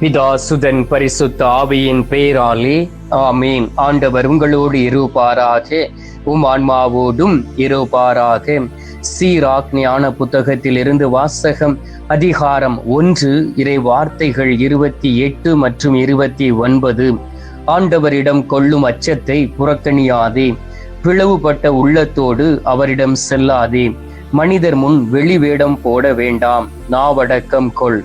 பிதா சுதன் பரிசுத்த ஆவியின் பெயராலே ஆமீன். ஆண்டவர் உங்களோடு இருப்பாராக. உம் ஆன்மாவோடும் இருப்பாராக. சீராக் ஞான புத்தகத்தில் இருந்து வாசகம் அதிகாரம் ஒன்று இறை வார்த்தைகள் இருபத்தி எட்டு மற்றும் இருபத்தி ஒன்பது. ஆண்டவரிடம் கொள்ளும் அச்சத்தை புறக்கணியாதே. பிளவுபட்ட உள்ளத்தோடு அவரிடம் செல்லாதே. மனிதர் முன் வெளி வேடம் போட வேண்டாம். நாவடக்கம் கொள்.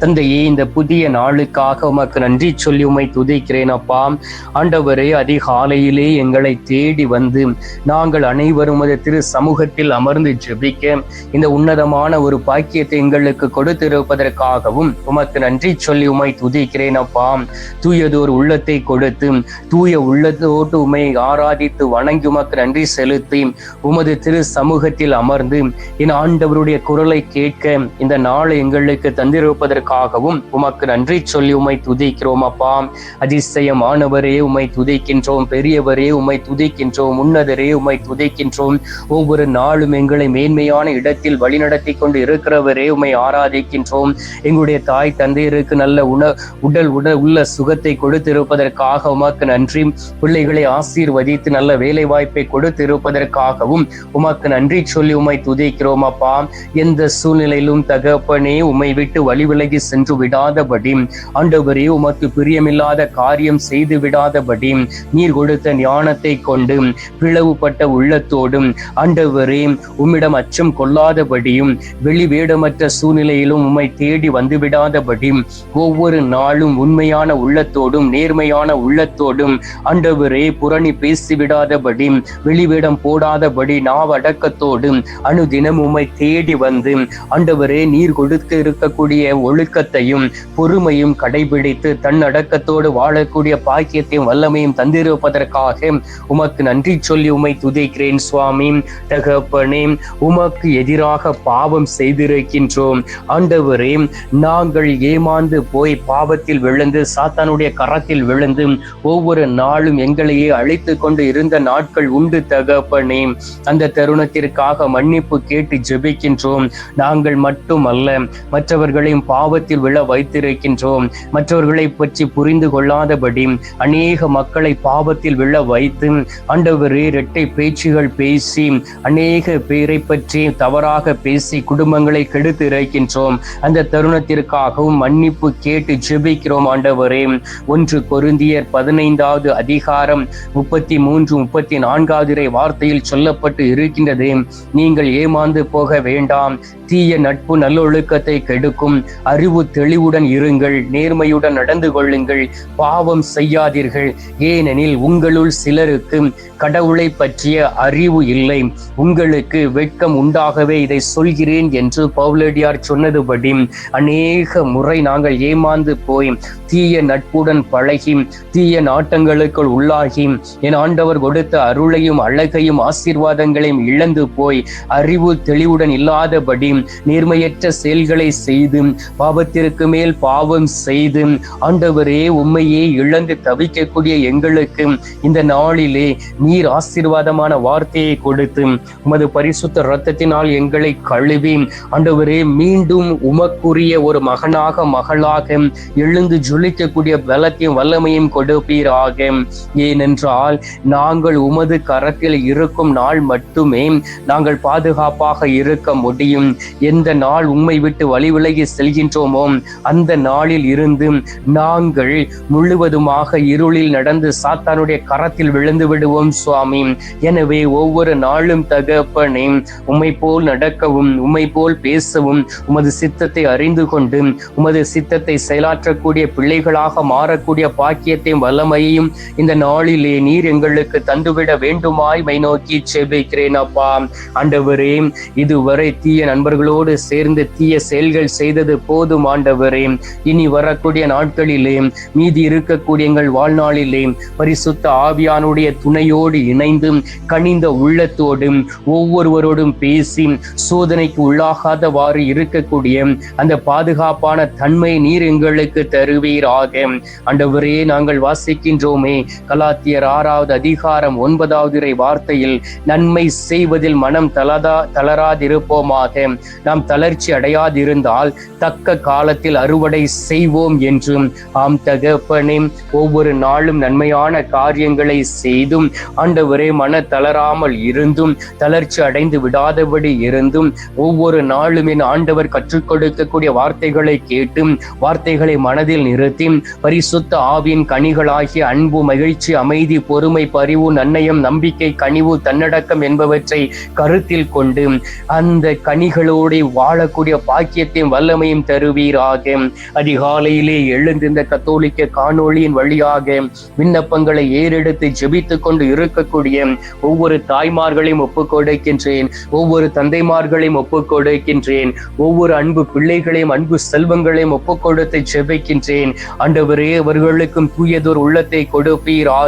தந்தையே இந்த புதிய நாளுக்காக உமக்கு நன்றி சொல்லி உமை துதிக்கிறேன் அப்பா. ஆண்டவரே அதிகாலையிலே எங்களை தேடி வந்து நாங்கள் அனைவரும் அது திரு சமூகத்தில் அமர்ந்து ஜெபிக்க இந்த உன்னதமான ஒரு பாக்கியத்தை எங்களுக்கு கொடுத்திருப்பதற்காகவும் உமக்கு நன்றி சொல்லி உமை துதிக்கிறேன் அப்பா. தூயதோர் உள்ளத்தை கொடுத்து தூய உள்ளத்தோடு உமை ஆராதித்து வணங்கி உமக்கு நன்றி செலுத்தி உமது திரு சமூகத்தில் அமர்ந்து என் ஆண்டவருடைய குரலை கேட்க இந்த நாளை எங்களுக்கு தந்திருப்பதற்கு தந்திருப்பதற்காகவும் உமக்கு நன்றி சொல்லி உமை துதிக்கிறோம் அப்பா. அதிசயமானவரே உமை துதிக்கின்றோம். பெரியவரே உமை துதிக்கின்றோம். உன்னதரே உமை துதிக்கின்றோம். ஒவ்வொரு நாளும் எங்களை மேன்மையான இடத்தில் வழிநடத்தி கொண்டு இருக்கிறவரே உமை ஆராதிக்கின்றோம். எங்களுடைய தாய் தந்தையருக்கு நல்ல உண உடல் உடல் உள்ள சுகத்தை கொடுத்திருப்பதற்காக உமக்கு நன்றி. பிள்ளைகளை ஆசீர்வதித்து நல்ல வேலை வாய்ப்பை கொடுத்திருப்பதற்காகவும் உமக்கு நன்றி சொல்லி உமை துதிக்கிறோம் அப்பா. எந்த சூழ்நிலையிலும் தகப்பனே உமை விட்டு வழி விலகி விலகி சென்று விடாதபடி ஆண்டவரே உமக்கு பிரியமில்லாத காரியம் செய்து விடாதபடி நீர் கொடுத்த ஞானத்தை கொண்டு பிளவுபட்ட உள்ளத்தோடும் ஆண்டவரே உம்மிடம் அச்சம் கொள்ளாதபடியும் வெளி வேடமற்ற சூழ்நிலையிலும் உம்மை தேடி வந்துவிடாதபடி ஒவ்வொரு நாளும் உண்மையான உள்ளத்தோடும் நேர்மையான உள்ளத்தோடும் ஆண்டவரே புரணி பேசிவிடாதபடி வெளிவேடம் போடாதபடி நாவடக்கத்தோடும் அணுதினம் உம்மை தேடி வந்து ஆண்டவரே நீர் கொடுத்து இருக்கக்கூடிய ஒழுக்கத்தையும் பொறுமையும் கடைபிடித்து தன்னடக்கத்தோடு வாழக்கூடிய பாக்கியத்தையும் வல்லமையும் தந்திருப்பதற்காக உமக்கு நன்றி சொல்லி உமை துதிக்கிறேன் சுவாமி. தகப்பனே உமக்கு எதிராக பாவம் செய்திருக்கின்றோம். ஆண்டவரே நாங்கள் ஏமாந்து போய் பாவத்தில் விழுந்து சாத்தானுடைய கரத்தில் விழுந்து ஒவ்வொரு நாளும் எங்களையே அழைத்து கொண்டு இருந்த நாட்கள் உண்டு தகப்பனே. அந்த தருணத்திற்காக மன்னிப்பு கேட்டு ஜெபிக்கின்றோம். நாங்கள் மட்டுமல்ல மற்றவர்களையும் பாவத்தில் விழ வைத்திருக்கின்றோம். மற்றவர்களை பற்றி புரிந்து கொள்ளாதபடி அநேக மக்களை பாவத்தில் விழ வைத்து ஆண்டவரே இரட்டை பேச்சுகள் பேசி அநேக பேரை பற்றி தவறாக பேசி குடும்பங்களை கெடுத்து இருக்கின்றோம் அந்த தருணத்திற்காகவும் மன்னிப்பு கேட்டு ஜெபிக்கிறோம் ஆண்டவரே. ஒன்று கொருந்தியர் பதினைந்தாவது அதிகாரம் முப்பத்தி மூன்று முப்பத்தி நான்காவது வார்த்தையில் சொல்லப்பட்டு இருக்கின்றது. நீங்கள் ஏமாந்து போக வேண்டாம். தீய நட்பு நல்லொழுக்கத்தை கெடுக்கும். அறிவு தெளிவுடன் இருங்கள் நேர்மையுடன் நடந்து கொள்ளுங்கள் பாவம் செய்யாதீர்கள். ஏனெனில் உங்களுள் சிலருக்கு கடவுளை பற்றிய அறிவு இல்லை. உங்களுக்கு வெட்கம் உண்டாகவே இதை சொல்கிறேன் என்று பவுலடியார் சொன்னதுபடி அநேக முறை நாங்கள் ஏமாந்து போய் தீய நட்புடன் பழகி தீய நாட்டங்களுக்குள் உள்ளாகி என் ஆண்டவர் கொடுத்த அருளையும் அழகையும் ஆசீர்வாதங்களையும் இழந்து போய் அறிவு தெளிவுடன் இல்லாதபடி நேர்மையற்ற செயல்களை செய்து பாவத்திற்கு மேல் பாவம் செய்து ஆண்டவரே உண்மையே இழந்து தவிக்கக்கூடிய எங்களுக்கு இந்த நாளிலே நீர் ஆசீர்வாதமான வார்த்தையை கொடுத்து உமது பரிசுத்த இரத்தத்தினால் எங்களை கழுவி ஆண்டவரே மீண்டும் உமக்குரிய ஒரு மகனாக மகளாக எழுந்து ஜொலிக்கக்கூடிய பலத்தையும் வல்லமையும் கொடுப்பீராக. ஏனென்றால் நாங்கள் உமது கரத்தில் இருக்கும் நாள் மட்டுமே நாங்கள் பாதுகாப்பாக இருக்க முடியும். எந்த நாள் உண்மை விட்டு வழி விலகி செல்கின்றோமோ அந்த நாளில் இருந்து நாங்கள் முழுவதுமாக இருளில் நடந்து சாத்தானுடைய கரத்தில் விழுந்து விடுவோம் சுவாமி. எனவே ஒவ்வொரு நாளும் தகப்பனே உம்மை போல் நடக்கவும் உம்மை போல் பேசவும் உமது சித்தத்தை அறிந்து கொண்டு உமது சித்தத்தை செயலாற்றக்கூடிய பிள்ளைகளாக மாறக்கூடிய பாக்கியத்தையும் வல்லமையையும் இந்த நாளிலே நீர் எங்களுக்கு தந்துவிட வேண்டுமாய் மை நோக்கி செபிக்கிறேன் அப்பா. ஆண்டவரே இதுவரை தீய நண்பர்களோடு சேர்ந்து தீய செயல்கள் செய்தது போதும் ஆண்டவரே. இனி வரக்கூடிய நாட்களிலே மீதி இருக்கக்கூடிய எங்கள் வாழ்நாளிலே பரிசுத்த ஆவியானுடைய துணையோடு இணைந்து கனிந்த உள்ளத்தோடும் ஒவ்வொருவரோடும் பேசி சோதனைக்கு உள்ளாகாதவாறு இருக்கக்கூடிய அந்த பாதுகாப்பான தன்மை நீர் எங்களுக்கு தருவீராக. அண்டவரே நாங்கள் வாசிக்கின்றோமே. கலாத்தியர் ஆறாவது அதிகாரம் ஒன்பதாவது இறை வார்த்தையில் நன்மை செய்வதில் மனம் தளதா தளராதிருப்போமாக. நாம் தளர்ச்சி அடையாதிருந்தால் தக்க காலத்தில் அறுவடை செய்வோம் என்றும் ஆம் தகப்பனே ஒவ்வொரு நாளும் நன்மையான காரியங்களை செய்தும் ஆண்டவரே மன தளராமல் இருந்தும் தளர்ச்சி அடைந்து விடாதபடி இருந்தும் ஒவ்வொரு நாளும் என் ஆண்டவர் கற்றுக் கொடுக்கக்கூடிய வார்த்தைகளை கேட்டும் வார்த்தைகளை மனதில் நிறுத்தி பரிசுத்த ஆவியின் கனிகளாகிய அன்பு மகிழ்ச்சி அமைதி பொறுமை பரிவு நன்னயம் நம்பிக்கை கனிவு தன்னடக்கம் என்பவற்றை கருத்தில் கொண்டு அந்த கனிகளோடு வாழக்கூடிய பாக்கியத்தையும் வல்லமையும் தருவீராக. அதிகாலையிலே எழுந்திருந்த கத்தோலிக்க காணொளியின் வழியாக விண்ணப்பங்களை ஏறெடுத்து ஜெபித்துக் கொண்டு இருக்கக்கூடிய ஒவ்வொரு தாய்மார்களையும் ஒப்புக் கொடுக்கின்றேன் ஒவ்வொரு தந்தைமார்களையும் ஒப்புக் கொடுக்கின்றேன் ஒவ்வொரு அன்பு பிள்ளைகளையும் அன்பு செல்வங்களையும் ஒப்புக் கொடுத்து ஜெபிக்கின்றேன். ஆண்டவரே அவர்களுக்கும் தூயதோர் உள்ளத்தை கொடுப்பீராக.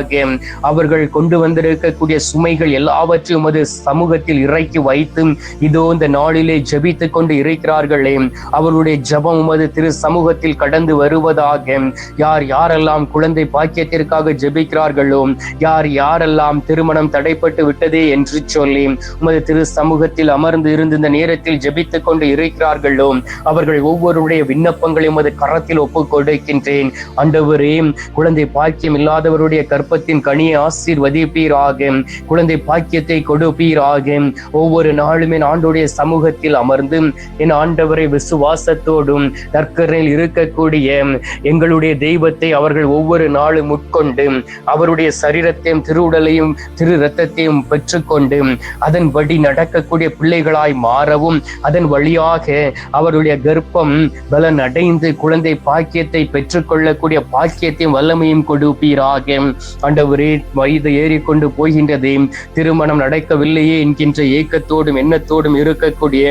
அவர்கள் கொண்டு வந்திருக்கக்கூடிய சுமைகள் எல்லாவற்றையும் அது சமூகத்தில் இறக்கி வைத்து இதோ இந்த நாளிலே ஜபித்து கொண்டு இருக்கிறார்களே. அவருடைய ஜபம் உமது திரு சமூகத்தில் கடந்து வருவதாக. யார் யாரெல்லாம் குழந்தை பாக்கியத்திற்காக ஜபிக்கிறார்களோ யார் யாரெல்லாம் திருமணம் தடைப்பட்டு விட்டதே என்று சொல்லி உமது திரு சமூகத்தில் அமர்ந்து இருந்து இந்த நேரத்தில் ஜெபித்துக் கொண்டு இருக்கிறார்களோ அவர்கள் ஒவ்வொருடைய விண்ணப்பங்களையும் உமது கரத்தில் ஒப்புக் கொடுக்கின்றேன். அண்டவரே குழந்தை பாக்கியம் இல்லாதவருடைய கற்பத்தின் கனியை ஆசீர்வதிப்பீராக குழந்தை பாக்கியத்தை கொடுப்பீராக. ஒவ்வொரு நாளும் என் ஆண்டுடைய சமூகத்தில் அமர்ந்து என் ஆண்டவரை விசுவாசத்தோடும் நற்கரையில் இருக்கக்கூடிய எங்களுடைய தெய்வத்தை அவர்கள் ஒவ்வொரு நாளும் உட்கொண்டு அவருடைய சரீரத்தையும் திருவுடலையும் திரு ரத்தத்தையும் பெற்றுக்கொண்டு அதன் வழி நடக்கக்கூடிய பிள்ளைகளாய் மாறவும் அதன் வழியாக அவருடைய கர்ப்பம் பலன் அடைந்து குழந்தை பாக்கியத்தை பெற்றுக்கொள்ளக்கூடிய பாக்கியத்தையும் வல்லமையும் கொடுப்பீராக. ஆண்டவரே வயது ஏறிக்கொண்டு போகின்றது. திருமணம் நடக்கவில்லையே என்கின்ற ஏக்கத்தோடும் எண்ணத்தோடும் இருக்கக்கூடிய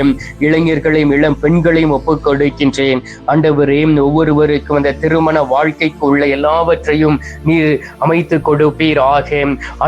இளைஞர்களையும் இளம் பெண்களையும் ஒப்புக் கொடுக்கின்றேன். ஆண்டவரே ஒவ்வொருவருக்கும் அந்த திருமண வாழ்க்கைக்கு உள்ள எல்லாவற்றையும் நீர் அமைத்து கொடுப்பீராக.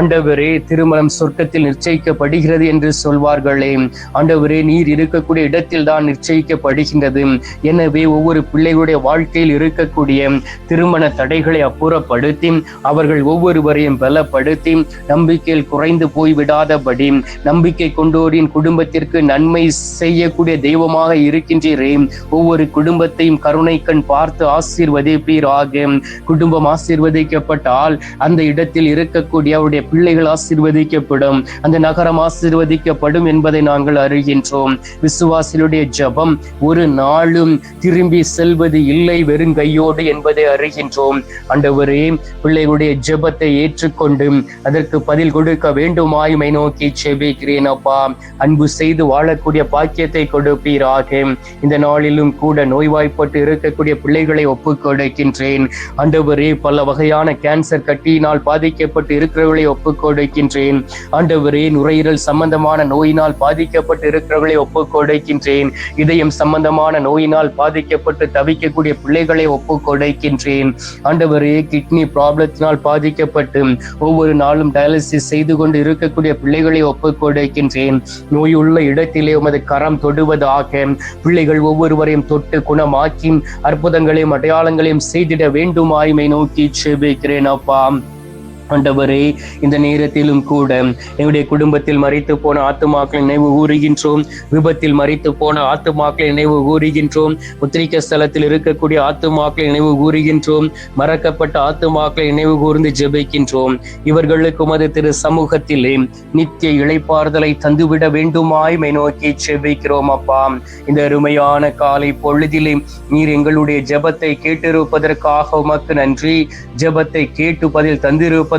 ஆண்டவரே திருமணம் சொர்க்கத்தில் நிச்சயிக்கப்படுகிறது என்று சொல்வார்களே. ஆண்டவரே நீர் இருக்கக்கூடிய இடத்தில் தான் நிச்சயிக்கப்படுகின்றது. எனவே ஒவ்வொரு பிள்ளைகளுடைய வாழ்க்கையில் இருக்கக்கூடிய திருமண தடைகளை அப்புறப்படுத்தி அவர்கள் ஒவ்வொருவரையும் பலப்படுத்தி நம்பிக்கையில் குறைந்து போய்விடாதபடி நம்பிக்கை கொண்டோரின் குடும்பத்திற்கு நன்மை செய்யக்கூடிய தெய்வமாக இருக்கின்றீரே. ஒவ்வொரு குடும்பத்தையும் கருணை கண் பார்த்து ஆசீர்வதிப்பீராக. குடும்பம் ஆசீர்வதிக்கப்பட்டால் அந்த இடத்தில் இருக்கக்கூடிய அவருடைய பிள்ளைகள் ஆசீர்வதிக்கப்படும். அந்த நகரம் ஆசீர்வதிக்கப்படும் என்பதை நாங்கள் அறிகின்றோம். விசுவாசிகளுடைய ஜபம் ஒரு நாளும் திரும்பி செல்வது இல்லை வெறும் கையோடு என்பதை அறிகின்றோம். அண்டவரே பிள்ளைகளுடைய ஜெபத்தை ஏற்றுக்கொண்டு அதற்கு பதில் கொடுக்க வேண்டுமாயுமை நோக்கி செபிக்கிறேன் அப்பா. அன்பு செய்து வாழக்கூடிய பாக்கியத்தை கொடுப்பீராக. இந்த நாளிலும் கூட நோய்வாய்ப்பட்டு இருக்கக்கூடிய பிள்ளைகளை ஒப்புக் கொடுக்கின்றேன் அண்டவரே பல வகையான கேன்சர் கட்டியினால் பாதிக்கப்பட்டு இருக்கிறவர்களை ஒப்புக் கொடுக்கின்றேன். ஆண்டவரே நுரையீரல் சம்பந்தமான நோயினால் பாதிக்கப்பட்டு இருக்கிறவர்களை ஒப்புக் கொடுக்கின்றேன். இதயம் சம்பந்தமான நோயினால் பாதிக்கப்பட்டு தவிக்கக்கூடிய பிள்ளைகளை ஒப்புக் கொடுக்கின்றேன். ஆண்டவரே கிட்னி ப்ராப்ளத்தினால் பாதிக்கப்பட்டு ஒவ்வொரு நாளும் டயாலிசிஸ் செய்து கொண்டு இருக்கக்கூடிய பிள்ளைகளை ஒப்புக் கொடுக்கின்றேன். நோயுள்ள இடத்திலே உமது கரம் தொடுவதாக. பிள்ளைகள் ஒவ்வொருவரையும் தொட்டு குணமாக்கி அற்புதங்களையும் அடையாளங்களையும் செய்திட வேண்டுமாய்மை நோக்கி செபிக்கிறேன் அப்பா. ஆண்டவரே இந்த நேரத்திலும் கூட எங்களுடைய குடும்பத்தில் மறைத்து போன ஆத்துமாக்களை நினைவு கூறுகின்றோம். விபத்தில் மறைத்து போன ஆத்துமாக்களை நினைவு கூறுகின்றோம். முத்திரிக்க ஸ்தலத்தில் இருக்கக்கூடிய ஆத்துமாக்களை நினைவு கூறுகின்றோம். மறக்கப்பட்ட ஆத்துமாக்களை நினைவு கூர்ந்து ஜெபிக்கின்றோம். இவர்களுக்கு உமது திரு சமூகத்திலே நித்திய இழைப்பாறுதலை தந்துவிட வேண்டுமாய் மை நோக்கி ஜெபிக்கிறோம் அப்பா. இந்த அருமையான காலை பொழுதிலே நீர் எங்களுடைய ஜெபத்தை கேட்டிருப்பதற்காக உமக்கு நன்றி. ஜெபத்தை கேட்டு பதில் தந்திருப்பது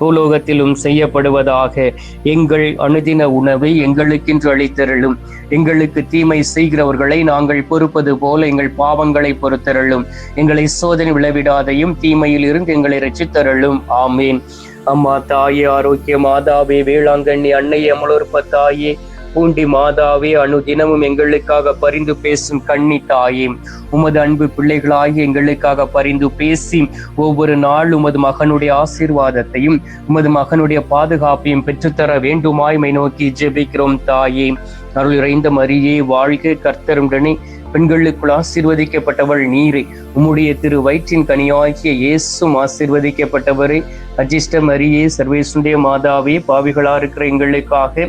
பூலோகத்திலும் செய்யப்படுவதாக எங்கள் அனுதின உணவை எங்களுக்கென்று அளித்தருளும். எங்களுக்கு தீமை செய்கிறவர்களை நாங்கள் பொறுப்பது போல எங்கள் பாவங்களை பொறுத்தருளும். எங்களை சோதனை விளைவிடாதையும் தீமையில் இருந்து எங்களை ரட்சித்தருளும். ஆமீன். அம்மா தாயே ஆரோக்கிய மாதாவே வேளாங்கண்ணி அன்னையே அமலோற்ப தாயே பூண்டி மாதாவே அணு தினமும் எங்களுக்காக பரிந்து பேசும் கண்ணி தாயே. உமது அன்பு பிள்ளைகளாகி எங்களுக்காக பரிந்து பேசி ஒவ்வொரு நாள் உமது மகனுடைய ஆசீர்வாதத்தையும் உமது மகனுடைய பாதுகாப்பையும் பெற்றுத்தர வேண்டுமாய்மை நோக்கி ஜெபிக்கிறோம் தாயே. அருள் இறைந்த மரியே வாழ்க கர்த்தருடனே பெண்களுக்குள் ஆசீர்வதிக்கப்பட்டவள் நீரே. உம்முடைய திரு வயிற்றின் கனியாகிய இயேசும் ஆசீர்வதிக்கப்பட்டவரே. அஜிஷ்ட மரியே சர்வேசுடைய மாதாவே பாவிகளா இருக்கிற எங்களுக்காக